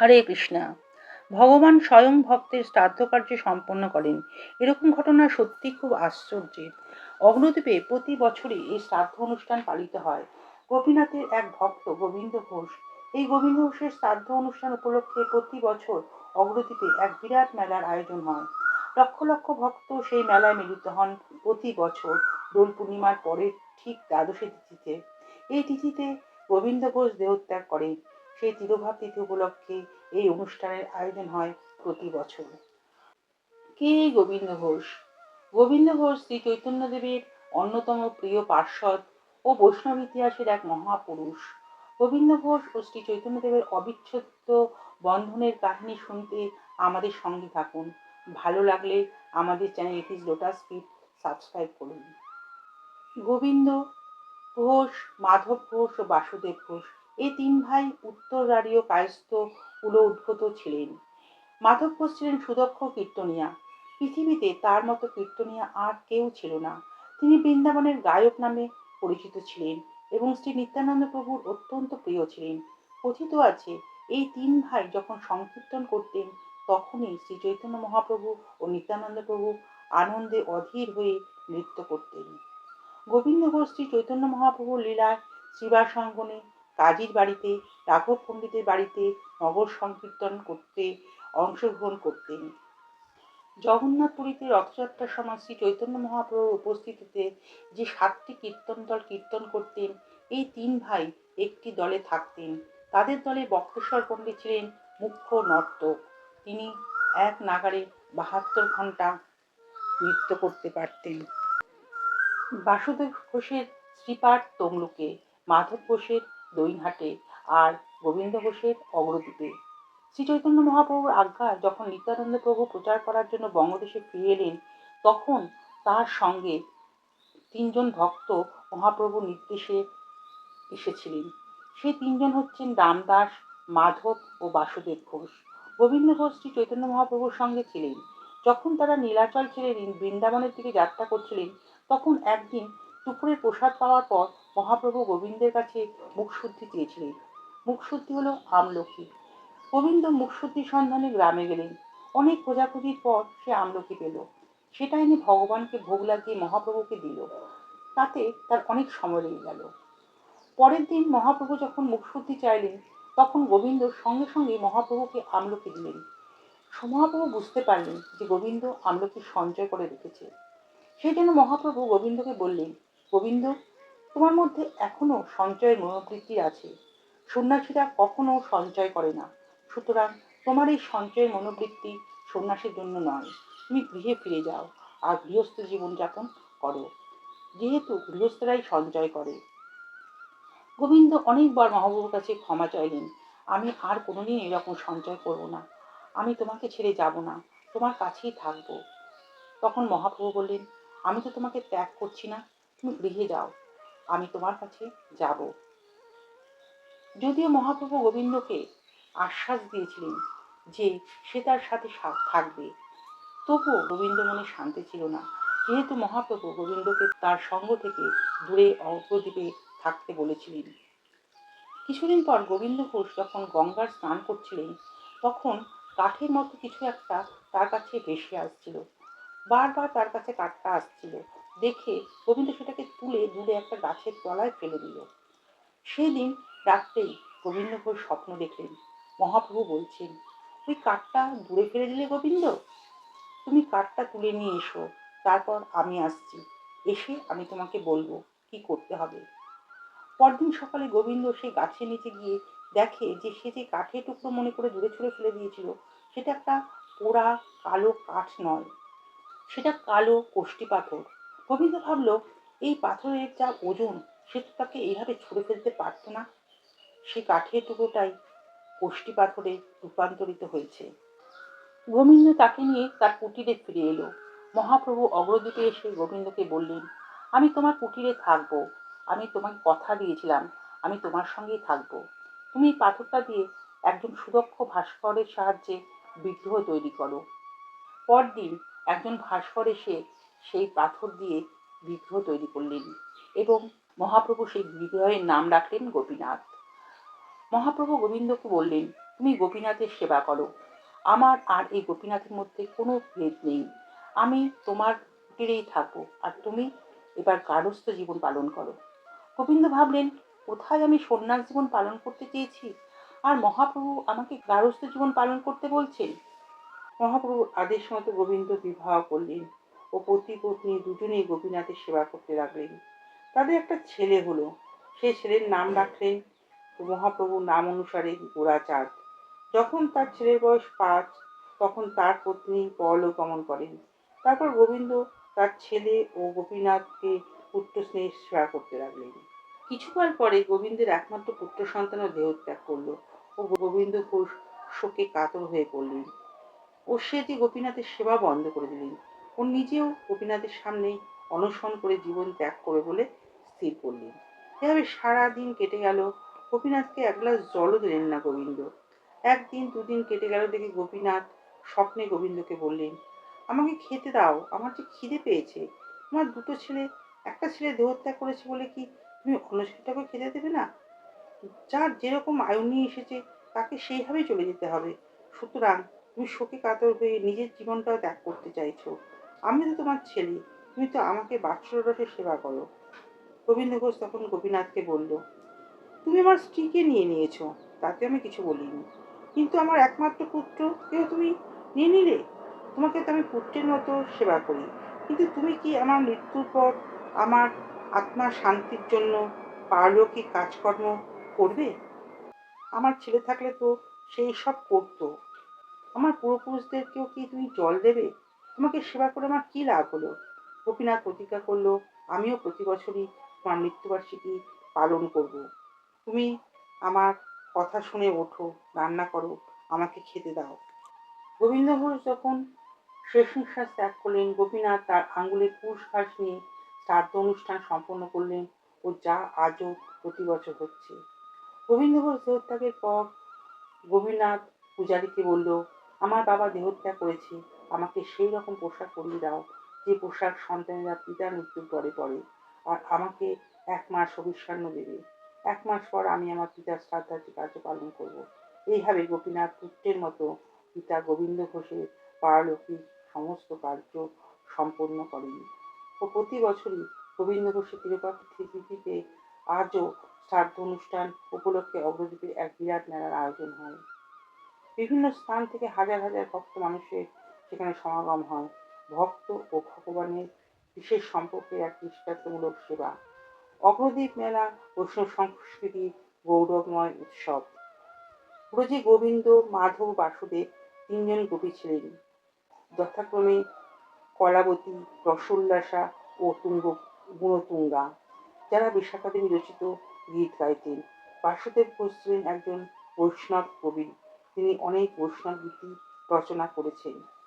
হরে কৃষ্ণা। ভগবান স্বয়ং ভক্তের শ্রাদ্ধ কার্য সম্পন্ন করেন। এরকম ঘটনা সত্যি খুব আশ্চর্যের। অগ্নদ্বীপে প্রতি বছরই এই শ্রাদ্ধ অনুষ্ঠান পালিত হয়। গোপীনাথের এক ভক্ত গোবিন্দ ঘোষ, এই গোবিন্দ ঘোষের শ্রাদ্ধ অনুষ্ঠান উপলক্ষে প্রতি বছর অগ্রদ্বীপে এক বিরাট মেলার আয়োজন হয়। লক্ষ লক্ষ ভক্ত সেই মেলায় মিলিত হন প্রতি বছর। দোল পূর্ণিমার পরের ঠিক দ্বাদশী তিথিতে। এই তিথিতে গোবিন্দ ঘোষ দেহত্যাগ করেন। সেই তিরোভাব তিথি উপলক্ষে এই অনুষ্ঠানের আয়োজন হয় প্রতি বছর। কে গোবিন্দ ঘোষ? গোবিন্দ ঘোষ শ্রী চৈতন্যদেবের অন্যতম প্রিয় পার্ষদ ও বৈষ্ণব ইতিহাসের এক মহাপুরুষ। গোবিন্দ ঘোষ ও শ্রী চৈতন্যদেবের অবিচ্ছেদ্য বন্ধনের কাহিনী শুনতে আমাদের সঙ্গে থাকুন। ভালো লাগলে আমাদের channel it is lotus fit subscribe করুন। গোবিন্দ ঘোষ, মাধব ঘোষ ও বাসুদেব ঘোষ এই তিন ভাই উত্তরারীয় কায়স্থ কুল উদ্ভূত ছিলেন। মাধব ঘোষ ছিলেন সুদক্ষ কীর্তনিয়া। পৃথিবীতে তার মতো কীর্তনিয়া আর কেউ ছিল না। তিনি বৃন্দাবনের গায়ক নামে পরিচিত ছিলেন এবং শ্রী নিত্যানন্দ প্রভুর অত্যন্ত প্রিয় ছিলেন। কথিত আছে, এই তিন ভাই যখন সংকীর্তন করতেন, তখনই শ্রী চৈতন্য মহাপ্রভু ও নিত্যানন্দ প্রভু আনন্দে অধীর হয়ে নৃত্য করতেন। গোবিন্দ ঘোষ শ্রী চৈতন্য মহাপ্রভুর লীলায় শ্রীবাস অঙ্গনে কাজীর বাড়িতে, রাঘব পণ্ডিতের বাড়িতে নগর সংকীর্তন করতে, অংশগ্রহণ করতেন। জগন্নাথপুরীতে রথযাত্রার সময় শ্রী চৈতন্য মহাপ্রভুর উপস্থিতিতে যে সাতটি কীর্তন দল কীর্তন করতেন, এই তিন ভাই একটি দলে থাকতেন। তাদের দলে বক্রেশ্বর পণ্ডিত ছিলেন মুখ্য নর্তক। তিনি এক নাগারে বাহাত্তর ঘণ্টা নৃত্য করতে পারতেন। বাসুদেব ঘোষের শ্রীপাঠ তমলুকে, মাধব ঘোষের দৈনহাটে আর গোবিন্দ ঘোষের অগ্রদ্বীপে শ্রী চৈতন্য মহাপ্রভুর আজ্ঞা যখন নিত্যানন্দ প্রভু প্রচার করার জন্য বঙ্গদেশে ফিরে এলেন, তখন তার সঙ্গে তিনজন ভক্ত মহাপ্রভুর নির্দেশে এসেছিলেন। সেই তিনজন হচ্ছেন রামদাস, মাধব ও বাসুদেব ঘোষ। গোবিন্দ ঘোষ শ্রী চৈতন্য মহাপ্রভুর সঙ্গে ছিলেন। যখন তারা নীলাচল ছেড়ে বৃন্দাবনের দিকে যাত্রা করছিলেন, তখন একদিন দুপুরের প্রসাদ পাওয়ার পর মহাপ্রভু গোবিন্দের কাছে মুখশুদ্ধি চেয়েছিলেন। মুখশুদ্ধি হলো আমলকি। গোবিন্দ মুখশুদ্ধির সন্ধানে গ্রামে গেলেন। অনেক খোঁজাখুঁজির পর সে আমলকি পেল। সেটা এনে ভগবানকে ভোগ লাগিয়ে মহাপ্রভুকে দিল। তাতে তার অনেক সময় লেগে গেল। পরের দিন মহাপ্রভু যখন মুখশুদ্ধি চাইলেন, তখন গোবিন্দ সঙ্গে সঙ্গে মহাপ্রভুকে আমলকি দিলেন। মহাপ্রভু বুঝতে পারলেন যে গোবিন্দ আমলকি সঞ্চয় করে রেখেছে। সেই জন্য মহাপ্রভু গোবিন্দকে বললেন, গোবিন্দ তোমার মধ্যে এখনও সঞ্চয়ের মনোবৃত্তি আছে। সন্ন্যাসীরা কখনো সঞ্চয় করে না। সুতরাং তোমার এই সঞ্চয়ের মনোবৃত্তি সন্ন্যাসীর জন্য নয়। তুমি গৃহে ফিরে যাও আর গৃহস্থ জীবনযাপন করো। যেহেতু গৃহস্থরাই সঞ্চয় করে। গোবিন্দ অনেকবার মহাপ্রভুর কাছে ক্ষমা চাইলেন, আমি আর কোনোদিন এরকম সঞ্চয় করব না। আমি তোমাকে ছেড়ে যাব না। তোমার কাছেই থাকব। তখন মহাপ্রভু বললেন, আমি তো তোমাকে ত্যাগ করছি না। তুমি গৃহে যাও। আমি তোমার কাছে যাব। যদিও মহাপ্রভু গোবিন্দকে আশ্বাস দিয়েছিলেন যে সে তার সাথে থাকবে, তবুও গোবিন্দ মনে শান্তি ছিল না। যেহেতু মহাপ্রভু গোবিন্দকে তার সঙ্গ থেকে দূরে অগ্রদ্বীপে থাকতে বলেছিলেন। কিছুদিন পর গোবিন্দ ঘোষ যখন গঙ্গার স্নান করছিলেন, তখন কাঠের মতো কিছু একটা তার কাছে ভেসে আসছিল। বারবার তার কাছে কাঠটা আসছিল। দেখে গোবিন্দ সেটাকে তুলে দূরে একটা গাছের তলায় ফেলে দিল। সেদিন রাত্রেই গোবিন্দ ঘোষ স্বপ্ন দেখলেন। মহাপ্রভু বলছেন, ওই কাঠটা দূরে ফেলে দিলে গোবিন্দ? তুমি কাঠটা তুলে নিয়ে এসো, তারপর আমি আসছি। এসে আমি তোমাকে বলব কি করতে হবে। পরদিন সকালে গোবিন্দ সেই গাছের নিচে গিয়ে দেখে যে সে যে কাঠের টুকরো মনে করে দূরে ছুঁড়ে ফেলে দিয়েছিল, সেটা একটা পোড়া কালো কাঠ নয়। সেটা কালো কোষ্টি পাথর। গোবিন্দ ভাবল, এই পাথরের যা ওজন, সে তো তাকে এইভাবে ছুঁড়ে ফেলতে পারত না। সে কাঠের টুকরোটাই কোষ্টি পাথরে রূপান্তরিত হয়েছে। গোবিন্দ তাকে নিয়ে তার কুটিরে ফিরে এলো। মহাপ্রভু অগ্রদ্বীপে এসে গোবিন্দকে বললেন, আমি তোমার কুটিরে থাকব। আমি তোমাকে কথা দিয়েছিলাম, আমি তোমার সঙ্গেই থাকব। তুমি এই পাথরটা দিয়ে একজন সুদক্ষ ভাস্করের সাহায্যে বিগ্রহ তৈরি করো। পরদিন একজন ভাস্কর এসে সেই পাথর দিয়ে বিগ্রহ তৈরি করলেন এবং মহাপ্রভু সেই বিগ্রহের নাম রাখলেন গোপীনাথ। মহাপ্রভু গোবিন্দকে বললেন, তুমি গোপীনাথের সেবা করো। আমার আর এই গোপীনাথের মধ্যে কোনো ভেদ নেই। আমি তোমার কুটিরেই থাকব আর তুমি এবার গারস্থ জীবন পালন করো গোবিন্দ ভাবলেন, কোথায় আমি সন্ন্যাস জীবন পালন করতে চেয়েছি? আর মহাপ্রভু আমাকে গারস্থ জীবন পালন করতে বলছেন মহাপ্রভুর আদেশ মতো গোবিন্দ বিবাহ করলেন। ও পতি পত্নী দুজনেই গোপীনাথের সেবা করতে লাগলেন। তাদের একটা ছেলে হলো। সেই ছেলের নাম রাখলেন মহাপ্রভুর নাম অনুসারে গোড়াচাঁদ যখন তার ছেলের বয়স পাঁচ, তখন তার পত্নী পরলোক গমন করেন। তারপর গোবিন্দ তার ছেলে ও গোপীনাথকে পুত্র স্নেহের সেবা করতে লাগলেন। কিছুকাল পরে গোবিন্দের একমাত্র পুত্র সন্তানও দেহত্যাগ করল ও গোবিন্দ ঘোষ শোকে কাতর হয়ে পড়লেন। ও সে যে গোপীনাথের সেবা বন্ধ করে দিলেন। ও নিজেও গোপীনাথের সামনে অনশন করে জীবন ত্যাগ করে বলে স্থির করলেন। এভাবে সারাদিন কেটে গেল গোপীনাথকে এক গ্লাস জলও দিলেন না গোবিন্দ। একদিন, দুদিন কেটে গেল দেখে গোপীনাথ স্বপ্নে গোবিন্দকে বললেন, আমাকে খেতে দাও, আমার যে খিদে পেয়েছে। তোমার দুটো ছেলে, একটা ছেলে দেহত্যাগ করেছে বলে কি তুমি ছেলেটাকে খেতে দেবে না? যার যেরকম আয়ু নিয়ে এসেছে, তাকে সেইভাবেই চলে যেতে হবে। সুতরাং তুমি শোকে কাতর হয়ে নিজের জীবনটাও ত্যাগ করতে চাইছো। আমি তো তোমার ছেলে, তুমি তো আমাকে বাৎসরসে সেবা করো। গোবিন্দ ঘোষ তখন গোপীনাথকে বলল, তুমি আমার স্ত্রীকে নিয়ে নিয়েছো, তাতে আমি কিছু বলিনি। কিন্তু আমার একমাত্র পুত্র, কেউ তুমি নিয়ে নিলে? তোমাকে তো আমি পুত্রের মতো সেবা করি। কিন্তু তুমি কি আমার মৃত্যুর পর আমার আত্মার শান্তির জন্য পারলৌকিক কাজকর্ম করবে? আমার ছেলে থাকলে তো সেই সব করতো। আমার পূর্বপুরুষদেরকেও কি তুমি জল দেবে? তোমাকে সেবা করে আমার কি লাভ হলো? গোপীনাথ প্রতিজ্ঞা করল, আমিও প্রতি বছরই তোমার মৃত্যুবার্ষিকী পালন করব। তুমি আমার কথা শুনে ওঠো, রান্না করো, আমাকে খেতে দাও। গোবিন্দ ঘোষ যখন শেষ নিঃশ্বাস ত্যাগ করলেন, গোপীনাথ তার আঙ্গুলে পুষ ঘাস নিয়ে শ্রাদ্ধ অনুষ্ঠান সম্পন্ন করলেন ও যা আজও প্রতি বছর হচ্ছে। গোবিন্দ ঘোষ দেহত্যাগের পর গোপীনাথ পূজারীকে বলল, আমার বাবা দেহত্যাগ করেছে আমাকে সেই রকম পোশাক পরিয়ে দাও যে পোশাক সন্তানেরা পিতার মৃত্যুর পরে পরে। আর আমাকে এক মাস অবিষ্বান্ন দেবে। এক মাস পর আমি আমার পিতার শ্রাদ্ধার্য কার্য পালন করব। এইভাবে গোপীনাথ পুত্রের মতো পিতা গোবিন্দ ঘোষের পারলৌকিক সমস্ত কার্য সম্পন্ন করেন। ও প্রতি বছরই গোবিন্দ ঘোষের তিথিতে আজও শ্রাদ্ধ অনুষ্ঠান উপলক্ষে অগ্রদ্বীপে এক বিরাট মেলার আয়োজন হয়। বিভিন্ন স্থান থেকে হাজার হাজার ভক্ত মানুষের সেখানে সমাগম হয়। ভক্ত ও ভগবানের বিশেষ সম্পর্কে এক দৃষ্টান্তমূলক সেবা। অগ্রদ্বীপ মেলা, বৈষ্ণব সংস্কৃতি, গৌরবময় উৎসব। ব্রজে গোবিন্দ, মাধব, বাসুদেব তিনজন গোপী ছিলেন। যথাক্রমে কলাবতী, রসোল্লাসা ও তুঙ্গ, গুণতুঙ্গা। যারা বিশাখাদেবী রচিত গীত গাইতেন। বাসুদেব ঘোষ ছিলেন একজন বৈষ্ণব কবি। তিনি অনেক বৈষ্ণব গীতি রচনা করেছেন।